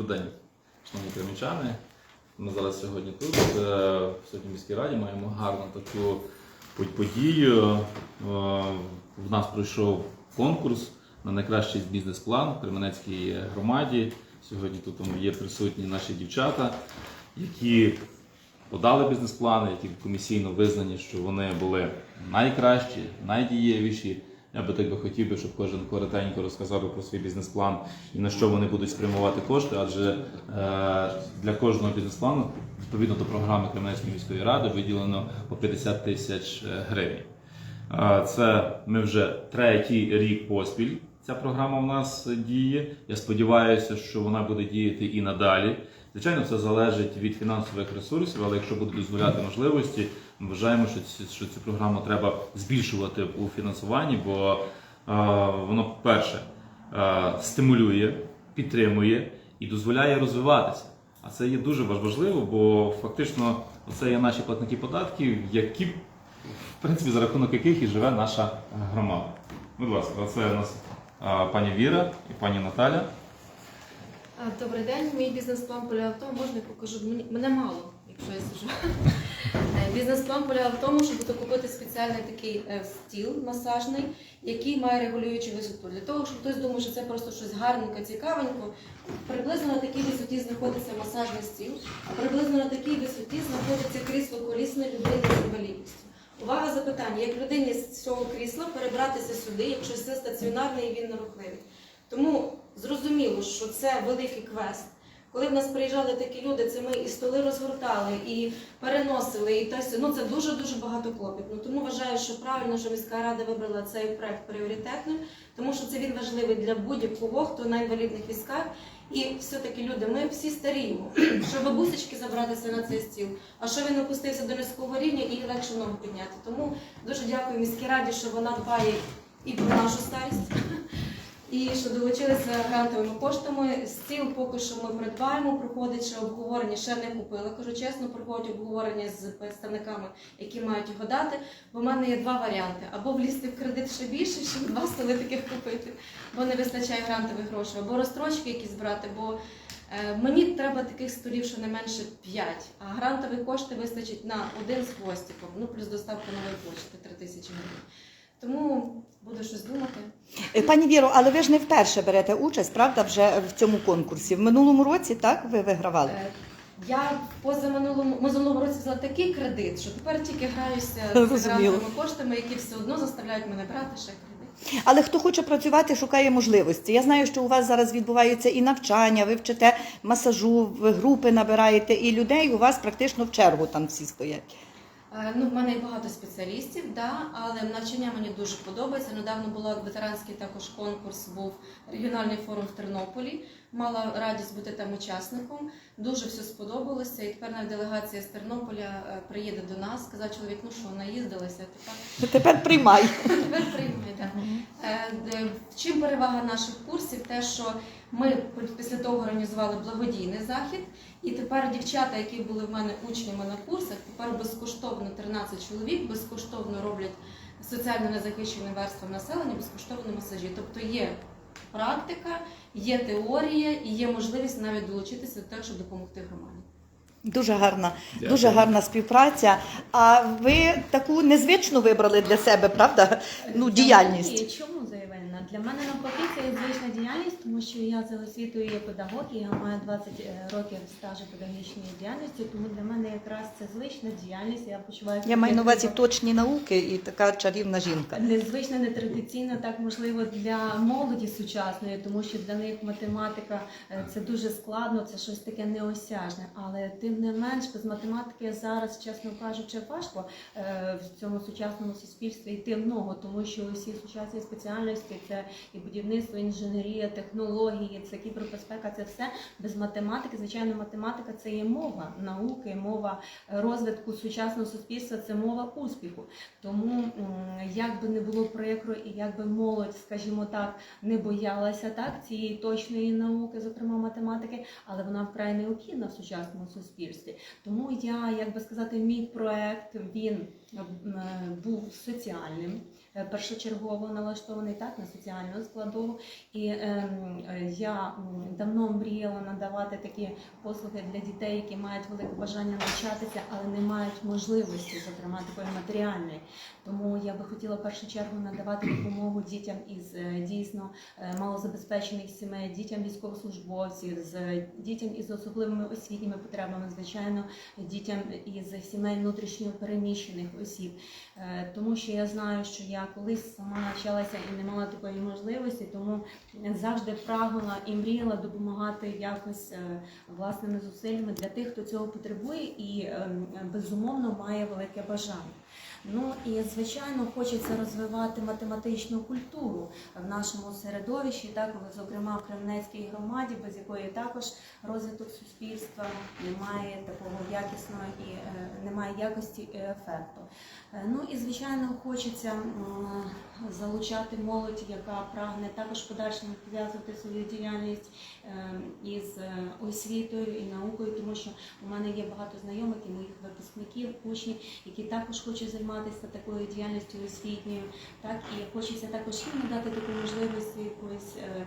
Добрий день, шановні кримічани. Ми зараз сьогодні тут, е, в Сьогодні міській раді, маємо гарну таку подію. Е, В нас пройшов конкурс на найкращий бізнес-план в Кременецькій громаді. Сьогодні тут є присутні наші дівчата, які подали бізнес-плани, які комісійно визнані, що вони були найкращі, найдієвіші. Я би так би хотів би, щоб кожен коротенько розказав про свій бізнес-план і на що вони будуть спрямувати кошти, адже е, для кожного бізнес-плану, відповідно до програми Кременецької міської ради, виділено по 50 тисяч е, гривень. Е, Це ми вже третій рік поспіль. Ця програма у нас діє. Я сподіваюся, що вона буде діяти і надалі. Звичайно, це залежить від фінансових ресурсів, але якщо будуть дозволяти можливості, вважаємо, що, ці- що цю програму треба збільшувати у фінансуванні, бо е, воно, перше, е, стимулює, підтримує і дозволяє розвиватися. А це є дуже важливо, бо фактично це є наші платники податків, які, в принципі, за рахунок яких і живе наша громада. Будь ласка, це у нас е, пані Віра і пані Наталя. Добрий день. Мій бізнес-план полягав в тому, можна я покажу. Мене мало, якщо я сижу. Бізнес-план полягав в тому, щоб купити спеціальний такий е, стіл масажний, який має регулюючу висоту. Для того, щоб хтось думав, що це просто щось гарненько, цікавенько. Приблизно на такій висоті знаходиться масажний стіл, а приблизно на такій висоті знаходиться крісло колісної людини з інвалідністю. Увага запитання, як людині з цього крісла перебратися сюди, якщо все стаціонарне і він нерухливий. Тому зрозуміло, що це великий квест. Коли в нас приїжджали такі люди, це ми і столи розгортали, і переносили, і те все. Ну це дуже дуже багато клопітно. Тому вважаю, що правильно, що міська рада вибрала цей проект пріоритетним, тому що це він важливий для будь-кого, хто на інвалідних візках. І все-таки люди, ми всі старіємо, щоб бабусечки забратися на цей стіл, а що він опустився до низького рівня і легше ногу підняти. Тому дуже дякую міській раді, що вона дбає і про нашу старість. І що долучилися грантовими коштами. Стіл поки що ми придбаємо, проходить ще обговорення, ще не купила. Кажу чесно, проходять обговорення з представниками, які мають його дати. Бо в мене є два варіанти: або влізти в кредит ще більше, щоб два столи таких купити, бо не вистачає грантових грошей, або розстрочки якісь брати. Бо е, мені треба таких столів щонайменше 5, а грантові кошти вистачить на один з хвостиком, ну плюс доставка нової почти 3 тисячі гривень. Тому буду щось думати. Е, Пані Віро, але ви ж не вперше берете участь, правда, вже в цьому конкурсі. В минулому році так ви вигравали. Е, Я позаминулому минулому році взяла такий кредит, що тепер тільки граюся з грантовими коштами, які все одно заставляють мене брати ще кредит. Але хто хоче працювати, шукає можливості. Я знаю, що у вас зараз відбуваються і навчання, ви вчите масажу, ви групи набираєте, і людей у вас практично в чергу там всі стоять. Е, Ну, в мене багато спеціалістів, да, але навчання мені дуже подобається. Недавно була ветеранський також конкурс, був регіональний форум в Тернополі. Мала радість бути там учасником. Дуже все сподобалося. І тепер навіть делегація з Тернополя е, приїде до нас. Сказав чоловік, ну що, наїздилися, тепер Тепер приймай. Тепер приймай, так. Е, В чим перевага наших курсів? Те, що ми після того організували благодійний захід, і тепер дівчата, які були в мене учнями на курсах, тепер безкоштовно 13 чоловік безкоштовно роблять соціально незахищеним верствам населення безкоштовні масажі. Тобто є практика, є теорія і є можливість навіть долучитися до того, щоб допомогти громаді. Дуже гарна, Дякую. дуже гарна співпраця. А ви таку незвичну вибрали для себе, правда? Ну, діяльність. Чому? Для мене навпаки це є звична діяльність, тому що я за освітою є педагог, і я маю 20 років стажу педагогічної діяльності, тому для мене якраз це звична діяльність. Я почуваю Я маю на увазі точні науки і така чарівна жінка. Незвично, нетрадиційно, так можливо для молоді сучасної, тому що для них математика е, це дуже складно, це щось таке неосяжне. Але тим не менш, без математики зараз, чесно кажучи, важко е, в цьому сучасному суспільстві йти в ногу, тому що усі сучасні спеціальності це і будівництво, інженерія, технології, це кібербезпека, це все без математики. Звичайно, математика це є мова науки, мова розвитку сучасного суспільства, це мова успіху. Тому як би не було прикро, і як би молодь, скажімо так, не боялася так цієї точної науки, зокрема математики, але вона вкрай необхідна в сучасному суспільстві. Тому я, як би сказати, мій проект він е, був соціальним. Е, Першочергово налаштований так на соціальну складову, і ем, е, я давно мріяла надавати такі послуги для дітей, які мають велике бажання навчатися, але не мають можливості, зокрема такої матеріальної. Тому я би хотіла в першу чергу надавати допомогу дітям із е, дійсно е, малозабезпечених сімей, дітям військовослужбовців, з дітям із особливими освітніми потребами, звичайно, дітям із сімей внутрішньо переміщених осіб. Тому що я знаю, що я колись сама навчалася і не мала такої можливості, тому завжди прагнула і мріяла допомагати якось е, власними зусиллями для тих, хто цього потребує і ем, безумовно має велике бажання. Ну і звичайно хочеться розвивати математичну культуру в нашому середовищі, так зокрема в Кремнецькій громаді, без якої також розвиток суспільства немає такого якісного і е, немає якості і ефекту. Е, Ну і звичайно хочеться залучати молодь, яка прагне також в подальшому пов'язувати свою діяльність е, із освітою і наукою, тому що у мене є багато знайомих і моїх випускників, учнів, які також хочуть займатися такою діяльністю освітньою. Так і хочеться також їм надати таку можливість якоїсь е,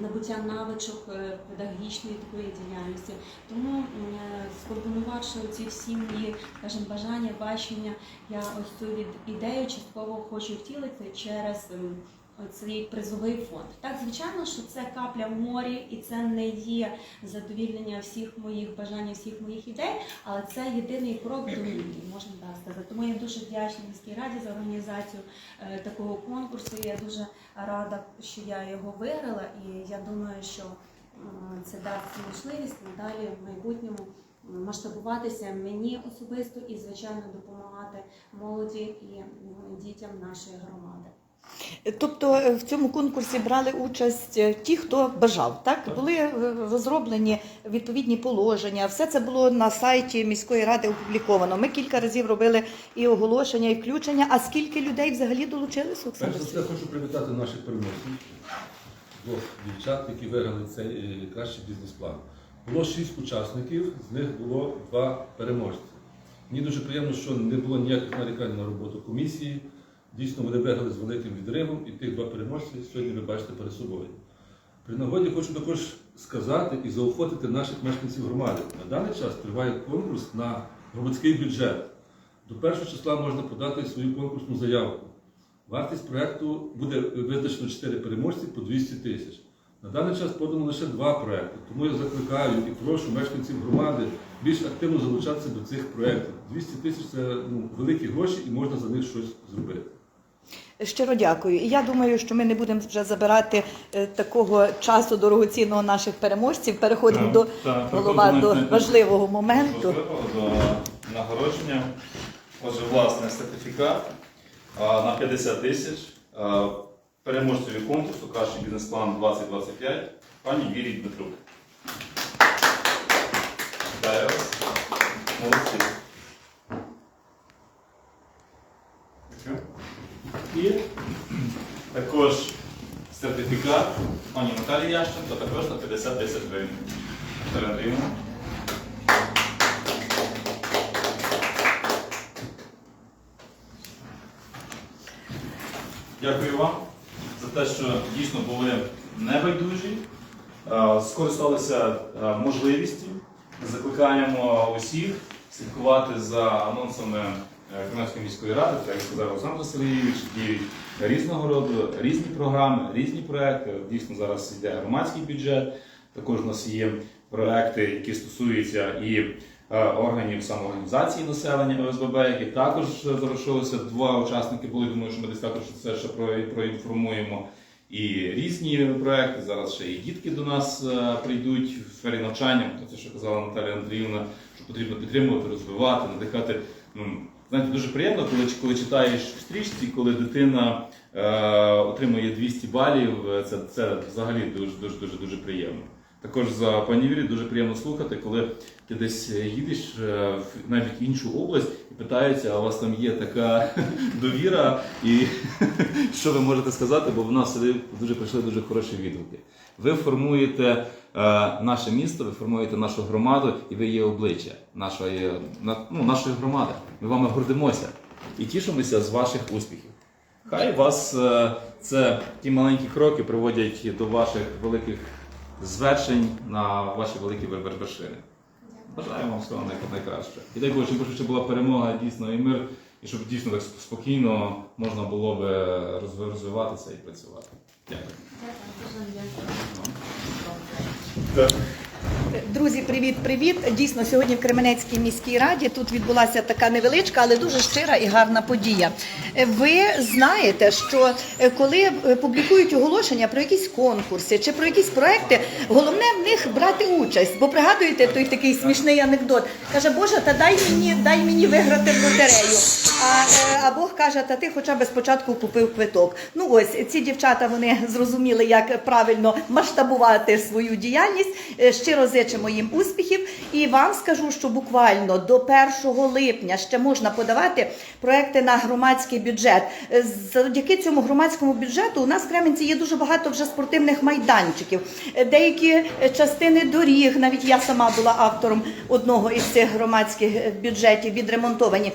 набуття навичок е, педагогічної такої діяльності. Тому е, скомпонувавши ці всі мої, скажімо, бажання, бачення, я ось цю ідею частково хочу втілити через. Цей призовий фонд. Так, звичайно, що це капля в морі, і це не є задовільнення всіх моїх бажань, всіх моїх ідей, але це єдиний крок до мрії, можна так сказати. Тому я дуже вдячна міській раді за організацію е, такого конкурсу. Я дуже рада, що я його виграла, і я думаю, що це дасть можливість надалі в майбутньому масштабуватися мені особисто і, звичайно, допомагати молоді і дітям нашої громади. Тобто е, в цьому конкурсі брали участь е, ті, хто бажав. Так були е, розроблені відповідні положення. Все це було на сайті міської ради опубліковано. Ми кілька разів робили і оголошення, і включення. А скільки людей взагалі долучилися? Перш за все хочу привітати наших переможців, двох дівчат, які виграли цей е, кращий бізнес-план. Було шість учасників, з них було два переможці. Мені дуже приємно, що не було ніяких нарікань на роботу комісії. Дійсно, вони виграли з великим відривом, і тих два переможці сьогодні ви бачите перед собою. При нагоді хочу також сказати і заохотити наших мешканців громади. На даний час триває конкурс на громадський бюджет. До першого числа можна подати свою конкурсну заявку. Вартість проєкту буде визначено 4 переможці по 200 тисяч. На даний час подано лише два проекти, тому я закликаю і прошу мешканців громади більш активно залучатися до цих проєктів. 200 тисяч це ну, великі гроші і можна за них щось зробити. Щиро дякую. І я думаю, що ми не будемо вже забирати е, такого часу дорогоцінного наших переможців. Переходимо до голова до важливого моменту. До нагородження. Отже, власне, сертифікат на 50 тисяч. Переможцеві конкурсу Кращий бізнес-план 2025 пані Вірі Дмитрук. Молодці. І також сертифікат пані Наталії Ященко також на 50 тисяч гривень. Наталя Андріївна. Дякую вам за те, що дійсно були небайдужі, скористалися можливістю. Закликаємо усіх слідкувати за анонсами е, міської ради, так як сказав Олександр Сергійович, діють різного роду, різні програми, різні проекти. Дійсно, зараз йде громадський бюджет. Також у нас є проекти, які стосуються і е, органів самоорганізації населення ОСББ, які також залишилося. Два учасники були. Думаю, що ми десь також це ще проінформуємо. І різні проекти. Зараз ще і дітки до нас е, прийдуть в сфері навчання. Це що казала Наталія Андріївна, що потрібно підтримувати, розвивати, надихати. Ну, знаєте, дуже приємно, коли, коли читаєш в стрічці, коли дитина е, отримує 200 балів. е, Це, це взагалі дуже дуже дуже дуже приємно. Також за пані дуже приємно слухати, коли ти десь їдеш е, в навіть іншу область і питаються, а у вас там є така довіра, і що ви можете сказати, бо в нас дуже прийшли дуже хороші відгуки. Ви формуєте е, наше місто, ви формуєте нашу громаду, і ви є обличчя нашої, на- ну, нашої громади. Ми вами гордимося. і тішимося з ваших успіхів. Хай вас е, це ті маленькі кроки приводять до ваших великих звершень на ваші великі вер- вер- вершини. Бажаю вам всього най- найкраще. І дай Боже, щоб швидше була перемога дійсно і мир, і щоб дійсно так спокійно можна було би розви- розвиватися і працювати. Дякую. Друзі, привіт, привіт! Дійсно, сьогодні в Кременецькій міській раді тут відбулася така невеличка, але дуже щира і гарна подія. Ви знаєте, що е, коли е, публікують оголошення про якісь конкурси чи про якісь проекти, головне в них брати участь. Бо пригадуєте той такий смішний анекдот. Каже, Боже, та дай мені, дай мені виграти в лотерею. А, е, а Бог каже, та ти хоча б спочатку купив квиток. Ну ось ці дівчата вони зрозуміли, як правильно масштабувати свою діяльність. Щиро зичимо їм успіхів. І вам скажу, що буквально до 1 липня ще можна подавати проекти на громадський бюджет. Завдяки цьому громадському бюджету у нас в Кременці є дуже багато вже спортивних майданчиків, деякі частини доріг. Навіть я сама була автором одного із цих громадських бюджетів відремонтовані.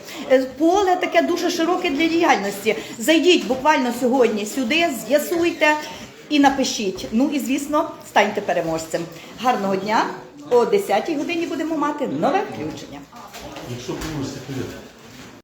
Поле таке дуже широке для діяльності. Зайдіть буквально сьогодні сюди, з'ясуйте і напишіть. Ну і звісно, станьте переможцем. Гарного дня! О 10-й годині будемо мати нове включення. Якщо поможете.